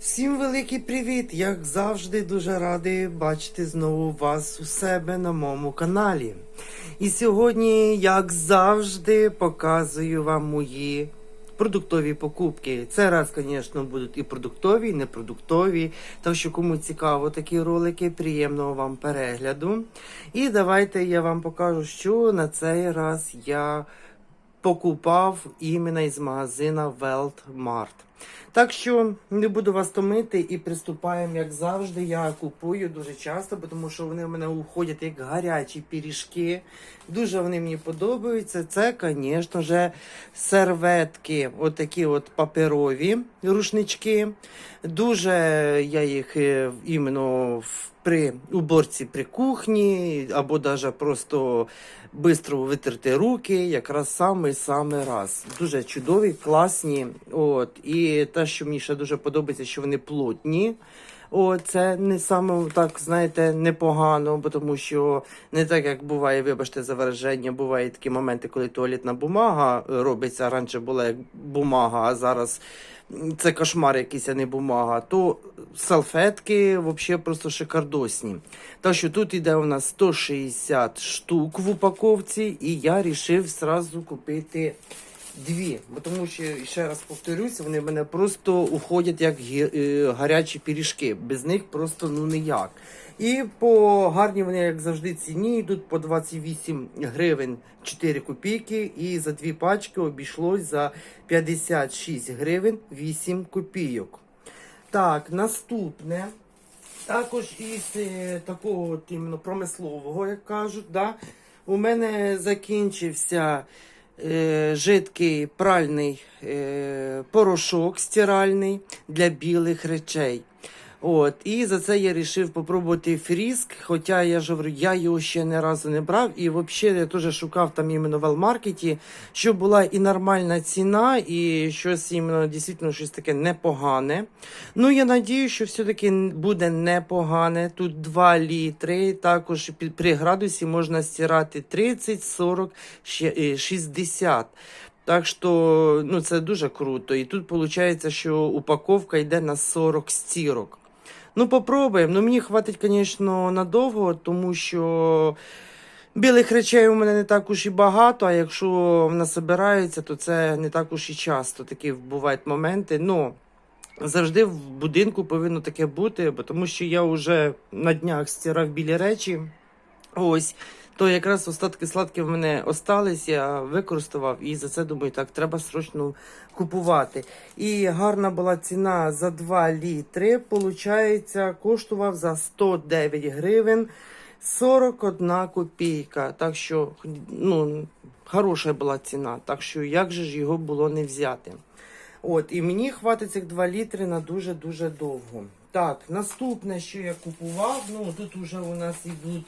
Всім великий привіт! Як завжди, дуже радий бачити знову вас у себе на моєму каналі. І сьогодні, як завжди, показую вам мої продуктові покупки. Це раз, звісно, будуть і продуктові, і непродуктові. Так що, кому цікаво такі ролики, приємного вам перегляду. І давайте я вам покажу, що на цей раз я покупав іменно із магазина Weltmart. Так що не буду вас томити і приступаємо, як завжди. Я купую дуже часто, тому що вони в мене уходять як гарячі пиріжки. Дуже вони мені подобаються. Це, звісно ж, серветки, отакі от паперові рушнички. Дуже я їх е, іменно в- при уборці при кухні, або навіть просто швидко витерти руки, якраз саме-саме раз. Дуже чудові, класні. От. І те, що мені ще дуже подобається, що вони плотні. О, це не саме так, знаєте, непогано, бо тому що не так, як буває, вибачте за вираження, бувають такі моменти, коли туалетна бумага е, робиться. Раніше була як бумага, а зараз це кошмар якийсь, а не бумага. То салфетки взагалі просто шикардосні. Так що тут іде у нас 160 штук в упаковці, і я вирішив зразу купити дві. Тому що, ще раз повторюся, вони в мене просто уходять як е, гарячі пиріжки. Без них просто ну ніяк. І по гарні вони, як завжди, ціні йдуть по 28 гривень 4 копійки. І за дві пачки обійшлось за 56 гривень 8 копійок. Так, наступне. Також із е, такого от іменно промислового, як кажуть, да, у мене закінчився жидкий пральний е, порошок стиральний для білих речей. От, і за це я вирішив попробувати фріск, хоча я ж говорю, я його ще не разу не брав. І взагалі я теж шукав там іменно в Велмаркеті, щоб була і нормальна ціна, і щось іменно дійсно щось таке непогане. Ну, я надію, що все-таки буде непогане. Тут 2 літри. Також при градусі можна стирати 30, 40, ще, е, 60. Так що ну, це дуже круто. І тут виходить, що упаковка йде на 40 стірок. Ну, попробуємо. Ну, мені хватить, звісно, надовго, тому що білих речей у мене не так уж і багато, а якщо вона збирається, то це не так уж і часто. Такі бувають моменти. Ну, завжди в будинку повинно таке бути, бо тому що я вже на днях стирав білі речі. Ось. То якраз остатки сладкі в мене остались, я використовував і за це думаю, так, треба срочно купувати. І гарна була ціна за 2 літри. Получається, коштував за 109 гривень 41 копійка. Так що, ну, хороша була ціна. Так що, як же ж його було не взяти? От, і мені хватить цих 2 літри на дуже-дуже довго. Так, наступне, що я купував, ну тут уже у нас ідуть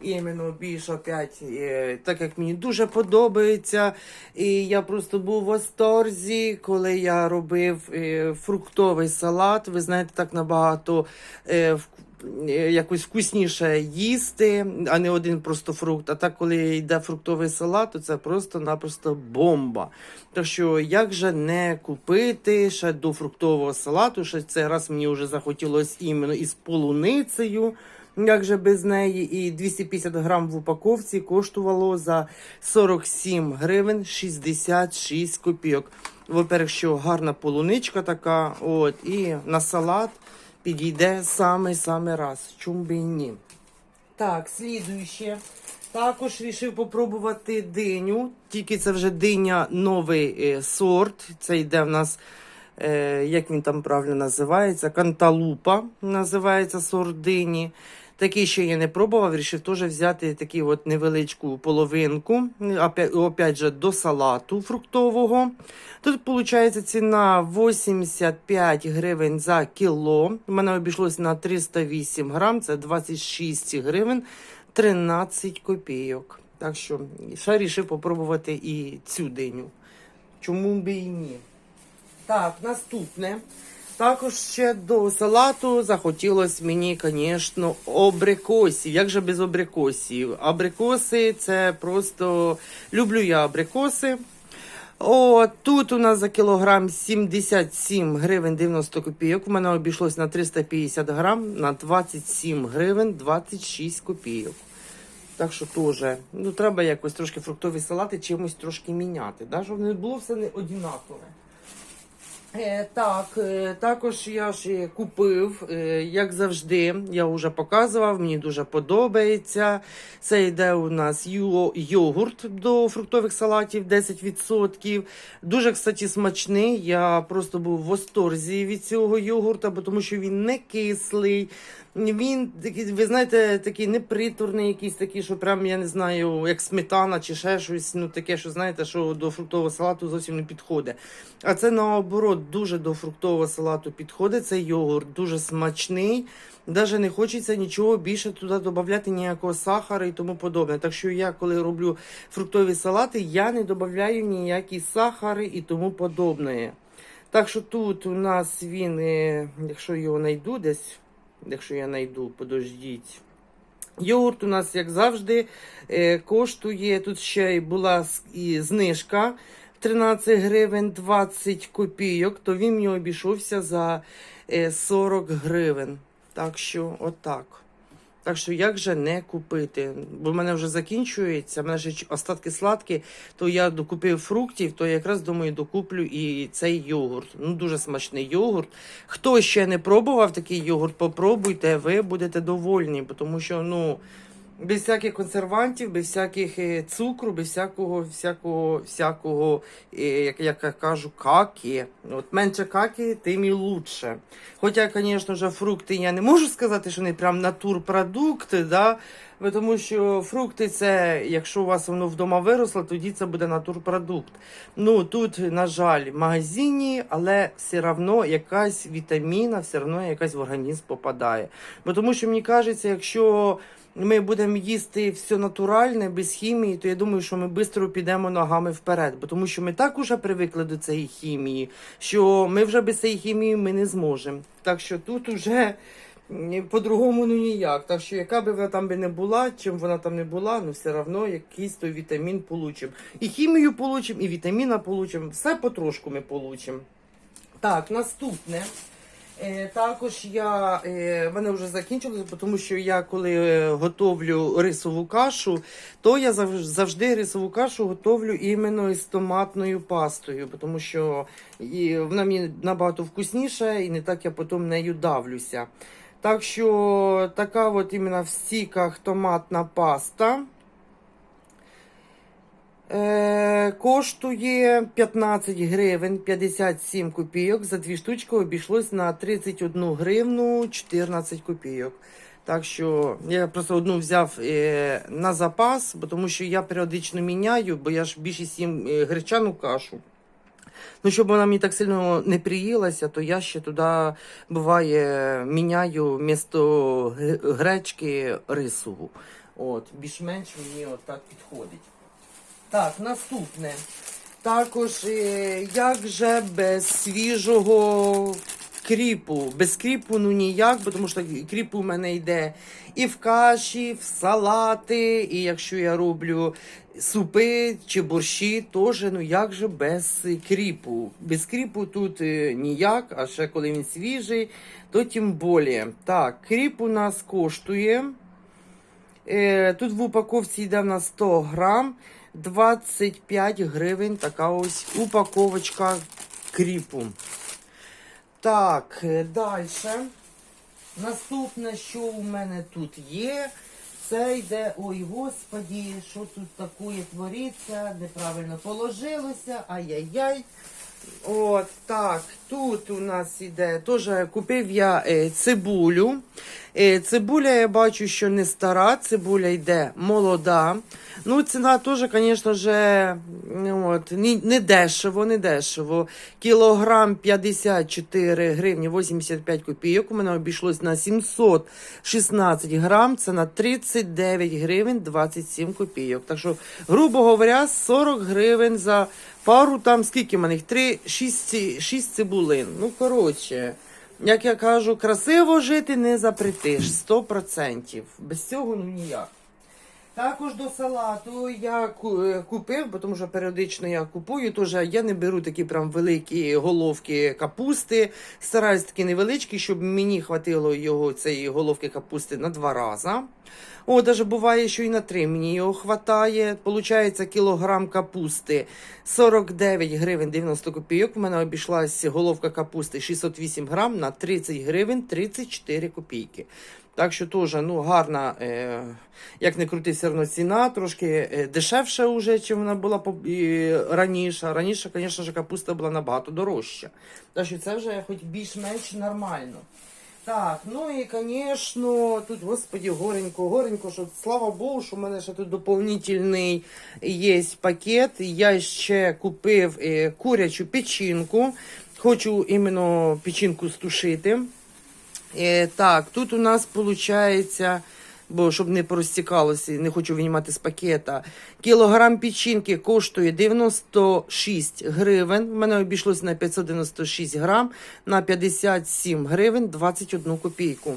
іменно більш опять, е, так як мені дуже подобається. І я просто був в восторзі, коли я робив е, фруктовий салат. Ви знаєте, так набагато е, якось вкусніше їсти, а не один просто фрукт. А так, коли йде фруктовий салат, то це просто-напросто бомба. Так що, як же не купити ще до фруктового салату? Ще цей раз мені вже захотілося іменно із полуницею. Як же без неї, і 250 грам в упаковці коштувало за 47 гривень 66 копійок. Во-первых, що гарна полуничка така, от, і на салат підійде саме-саме раз. Чому би ні? Так, слідуюче. Також вирішив попробувати диню. Тільки це вже диня новий е, сорт. Це йде в нас, е, як він там правильно називається, канталупа називається сорт дині. Такий ще я не пробував, вирішив теж взяти таку от невеличку половинку, опять, же, до салату фруктового. Тут виходить ціна 85 гривень за кіло. У мене обійшлося на 308 грам, це 26 гривень 13 копійок. Так що ще вирішив попробувати і цю диню. Чому б і ні? Так, наступне. Також ще до салату захотілося мені, звісно, абрикосів. Як же без абрикосів? Абрикоси це просто люблю я абрикоси. О, тут у нас за кілограм 77 гривень 90 копійок. У мене обійшлось на 350 грам на 27 гривень 26 копійок. Так що теж, ну треба якось трошки фруктові салати чимось трошки міняти, да? щоб не було все не однакове. Е, так, е, також я ж е, купив, як завжди, я вже показував, мені дуже подобається. Це йде у нас йогурт до фруктових салатів 10%. Дуже, кстати, смачний. Я просто був в восторзі від цього йогурта, бо тому що він не кислий. Він ви знаєте, такий непритурний, якийсь такий, що прям я не знаю, як сметана чи ще щось. Ну таке, що знаєте, що до фруктового салату зовсім не підходить. А це наоборот дуже до фруктового салату підходить. Цей йогурт дуже смачний. Навіть не хочеться нічого більше туди додати, ніякого сахара і тому подобне. Так що я, коли роблю фруктові салати, я не додаю ніякі сахари і тому подобне. Так що тут у нас він, е, якщо його знайду десь, якщо я знайду, подождіть. Йогурт у нас, як завжди, е, коштує. Тут ще була знижка 13 гривень 20 копійок, то він мені обійшовся за е, 40 гривень. Так що, отак. Так що як же не купити? Бо в мене вже закінчується, в мене ч- остатки сладкі, то я докупив фруктів, то якраз думаю, докуплю і цей йогурт. Ну, дуже смачний йогурт. Хто ще не пробував такий йогурт, попробуйте, ви будете довольні, тому що, ну. Без всяких консервантів, без всяких е, цукру, без всякого, всякого, всякого, е, як я кажу, каки. От менше каки, тим і лучше. Хоча, звісно ж, фрукти я не можу сказати, що вони прям натурпродукти, да? тому що фрукти це, якщо у вас воно вдома виросло, тоді це буде натурпродукт. Ну тут, на жаль, в магазині, але все одно якась вітаміна, все одно якась в організм попадає. Бо тому що мені кажеться, якщо ми будемо їсти все натуральне, без хімії, то я думаю, що ми швидко підемо ногами вперед. Бо тому що ми так уже привикли до цієї хімії, що ми вже без цієї хімії ми не зможемо. Так що тут уже по-другому ну ніяк. Так що яка би вона там би не була, чим вона там не була, ну все одно якийсь той вітамін получимо. І хімію получимо, і вітаміна получимо. Все потрошку ми получимо. Так, наступне. Е, також я е, мене вже закінчилося, тому що я коли е, готовлю рисову кашу, то я завжди рисову кашу готовлю іменно із томатною пастою, тому що вона мені набагато вкусніша і не так я потім нею давлюся. Так що така от іменно в стіках томатна паста. Е, коштує 15 гривень 57 копійок. За дві штучки обійшлось на 31 гривну 14 копійок. Так що я просто одну взяв е, на запас, бо тому що я періодично міняю, бо я ж більшість їм е, гречану кашу. Ну, щоб вона мені так сильно не приїлася, то я ще туди буває міняю вмісто г- гречки рисову. От, більш-менш мені от так підходить. Так, наступне. Також, е, як же без свіжого кріпу? Без кріпу ну ніяк, бо тому що кріп у мене йде і в каші, в салати, і якщо я роблю супи чи борщі, теж ну як же без кріпу? Без кріпу тут е, ніяк, а ще коли він свіжий, то тим більше. Так, кріп у нас коштує. Е, Тут в упаковці йде в нас 100 грам, 25 гривень. Така ось упаковочка кріпу. Так, далі. Наступне, що у мене тут є, це йде. Ой, господі, що тут таке твориться, неправильно положилося. Ай-яй-яй. От так, тут у нас іде. Теж купив я е, цибулю. Е, цибуля, я бачу, що не стара, цибуля йде молода. Ну, ціна теж, звісно ж, не дешево, не дешево. Кілограм 54 гривні 85 копійок. У мене обійшлось на 716 грам. Це на 39 гривень 27 копійок. Так що, грубо говоря, 40 гривень за пару там, скільки в мене? Три, шість, шість цибулин. Ну, коротше. Як я кажу, красиво жити не запретиш, 100%. Без цього ну ніяк. Також до салату я е, купив, бо тому що періодично я купую. Тож я не беру такі прям великі головки капусти. Стараюсь такі невеличкі, щоб мені хватило його цієї головки капусти на два рази. О, даже буває, що і на три мені його хватає. Получається кілограм капусти 49 гривень 90 копійок. У мене обійшлася головка капусти 608 грам на 30 гривень 34 копійки. Так що теж ну, гарна, е, як не крути, все одно ціна, трошки е, дешевша вже, чим вона була раніше. Раніше, звісно капуста була набагато дорожча. Так що це вже хоч більш-менш нормально. Так, ну і, звісно, тут, господі, горенько, горенько, що слава Богу, що в мене ще тут доповнительний є пакет. Я ще купив е, курячу печінку. Хочу іменно печінку стушити. Е, так, тут у нас виходить, бо щоб не порозтікалося, не хочу винімати з пакета. Кілограм печінки коштує 96 гривень. У мене обійшлося на 596 грам на 57 гривень 21 копійку.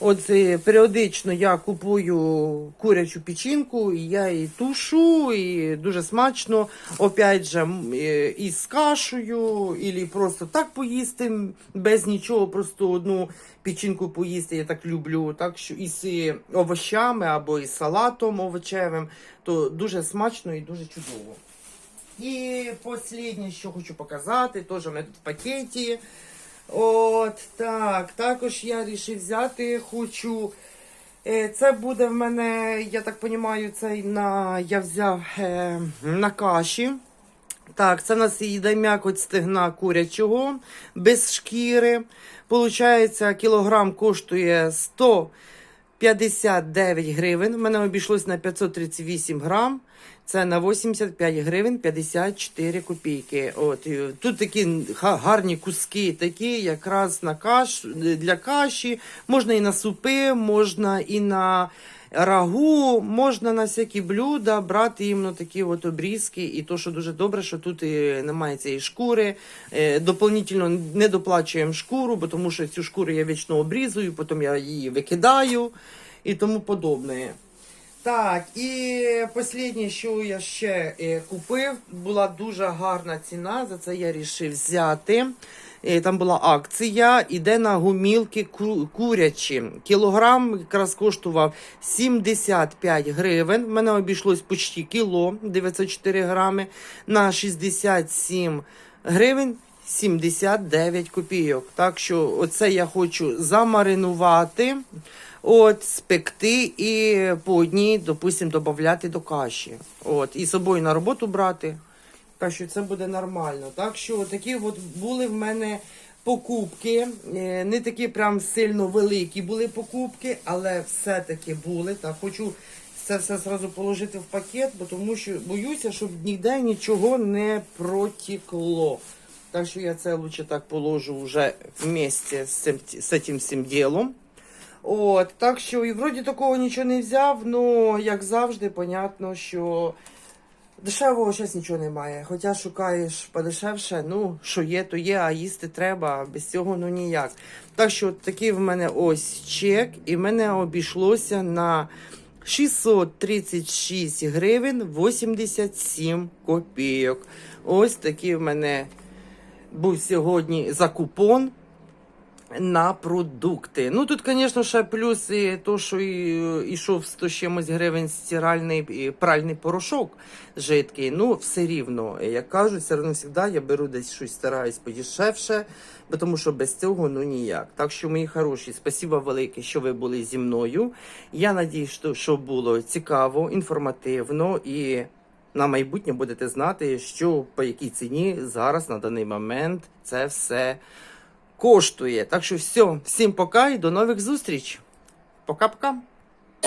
От е, періодично я купую курячу печінку, і я її тушу, і дуже смачно. Опять же, е, і з кашею, і просто так поїсти без нічого, просто одну печінку поїсти. Я так люблю. Так що із е, овощами або із салатом овочевим, то дуже смачно і дуже чудово. І останнє, що хочу показати, теж у мене тут в пакеті. От так. Також я вирішив взяти, хочу. е, Це буде в мене, я так розумію, цей на я взяв е, на каші. Так, це в нас їде м'якоть стегна курячого без шкіри. Получається, кілограм коштує 159 гривень. У мене обійшлось на 538 грам. Це на 85 гривень 54 копійки. От тут такі гарні куски, такі якраз на каш для каші. Можна і на супи, можна і на рагу, можна на всякі блюда брати іменно такі от обрізки. І то, що дуже добре, що тут і немає цієї шкури. Е, Дополнительно не доплачуємо шкуру, бо тому що цю шкуру я вічно обрізую, потім я її викидаю і тому подобне. Так, і останнє, що я ще е, купив, була дуже гарна ціна. За це я вирішив взяти. Е, Там була акція, іде на гумілки курячі. Кілограм якраз коштував 75 гривень. В мене обійшлось почти кіло 904 грами на 67 гривень. 79 копійок. Так що оце я хочу замаринувати, от, спекти і по одній, допустимо, додати до каші. От, і з собою на роботу брати. Так що це буде нормально. Так що такі от були в мене покупки. Е, Не такі прям сильно великі були покупки, але все-таки були. Так, хочу це все зразу положити в пакет, бо тому що боюся, щоб ніде нічого не протекло. Так що я це лучше так положу вже вместе з цим, з цим всім ділом. От, так що і вроді такого нічого не взяв, ну як завжди, понятно, що дешевого зараз нічого немає. Хоча шукаєш подешевше, ну що є, то є, а їсти треба, без цього ну ніяк. Так що такий в мене ось чек, і в мене обійшлося на 636 гривень 87 копійок. Ось такий в мене був сьогодні закупон на продукти. Ну тут, звісно, ще плюс і то, що і, ішов 100 чимось гривень стиральний і пральний порошок жидкий. Ну, все рівно, як кажуть, все одно завжди я беру десь щось стараюсь подешевше, бо тому що без цього ну ніяк. Так що, мої хороші, спасибо велике, що ви були зі мною. Я надіюсь, що було цікаво, інформативно і. На майбутнє будете знати, що по якій ціні зараз на даний момент це все коштує. Так що все, всім пока і до нових зустріч. Пока-пока.